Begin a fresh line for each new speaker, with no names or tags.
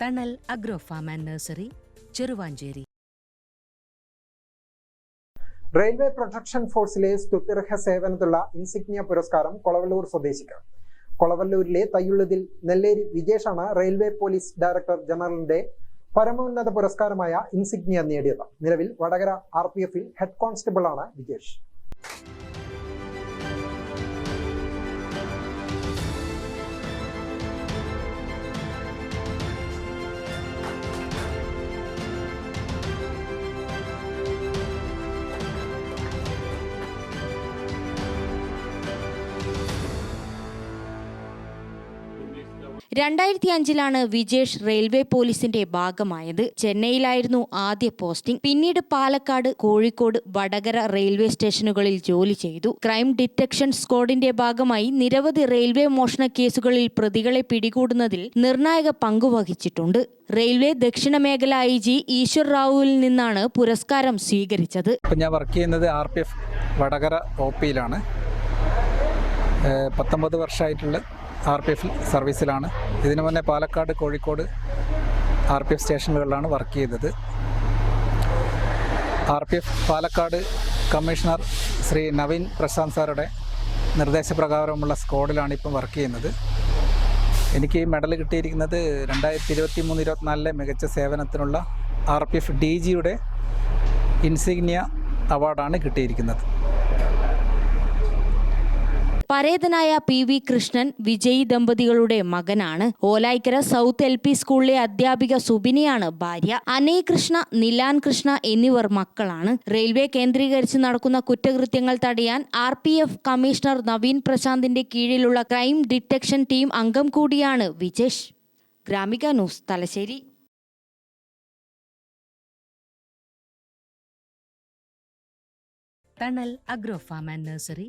Thanal agro farm and nursery Cheruvanchery
railway protection ഫോഴ്സിലെ സ്തുത്യർഹ സേവനത്തുള്ള insignia പുരസ്കാരം കൊളവല്ലൂർ സ്വദേശിക്ക്. കൊളവല്ലൂരിലെ തയ്യുള്ളതിൽ നെല്ലേരി വിജേഷാണ് റെയിൽവേ പോലീസ് ഡയറക്ടർ ജനറലിന്റെ പരമോന്നത പുരസ്കാരമായ ഇൻസിഗ്നിയ നേടിയത്. നിലവിൽ വടകര ആർ പി എഫിൽ ഹെഡ് കോൺസ്റ്റബിളാണ് വിജേഷ്.
രണ്ടായിരത്തി അഞ്ചിലാണ് വിജേഷ് റെയിൽവേ പോലീസിന്റെ ഭാഗമായത്. ചെന്നൈയിലായിരുന്നു ആദ്യ പോസ്റ്റിംഗ്. പിന്നീട് പാലക്കാട് കോഴിക്കോട് വടകര റെയിൽവേ സ്റ്റേഷനുകളിൽ ജോലി ചെയ്തു. ക്രൈം ഡിറ്റക്ഷൻ സ്ക്വാഡിന്റെ ഭാഗമായി നിരവധി റെയിൽവേ മോഷണ കേസുകളിൽ പ്രതികളെ പിടികൂടുന്നതിൽ നിർണായക പങ്കുവഹിച്ചിട്ടുണ്ട് റെയിൽവേ ദക്ഷിണ മേഖല ഐ ജി ഈശ്വർ റാവുവിൽ നിന്നാണ് പുരസ്കാരം സ്വീകരിച്ചത്.
ഞാൻ വർക്ക് ചെയ്യുന്നത് R P F Vadakara O പിയിലാണ്. പത്തൊമ്പത് വർഷമായിട്ടുള്ള ആർ പി എഫ് സർവീസിലാണ്. ഇതിനു മുന്നേ Palakkad Kozhikode R P F സ്റ്റേഷനുകളിലാണ് work ചെയ്തത്. R P F Palakkad commissioner Shri Naveen Prashanth സാറുടെ നിർദ്ദേശപ്രകാരമുള്ള സ്ക്വാഡിലാണ് ഇപ്പം വർക്ക് ചെയ്യുന്നത്. എനിക്ക് ഈ മെഡൽ കിട്ടിയിരിക്കുന്നത് രണ്ടായിരത്തി ഇരുപത്തി മൂന്ന് ഇരുപത്തിനാലിലെ മികച്ച സേവനത്തിനുള്ള ആർ പി എഫ് ഡി ജിയുടെ ഇൻസിഗ്നിയ അവാർഡാണ് കിട്ടിയിരിക്കുന്നത്.
പരേതനായ പി വി കൃഷ്ണൻ വിജയ് ദമ്പതികളുടെ മകനാണ്. ഓലായിക്കര സൗത്ത് എൽ പി സ്കൂളിലെ അധ്യാപിക സുബിനിയാണ് ഭാര്യ. അനയ് കൃഷ്ണ നിലാൻ കൃഷ്ണ എന്നിവർ മക്കളാണ്. റെയിൽവേ കേന്ദ്രീകരിച്ച് നടക്കുന്ന കുറ്റകൃത്യങ്ങൾ തടയാൻ R P F commissioner Naveen പ്രശാന്തിന്റെ കീഴിലുള്ള ക്രൈം ഡിറ്റക്ഷൻ ടീം അംഗം കൂടിയാണ് Vijesh. Gramika news Thalassery.
Thanal agro farm and nursery.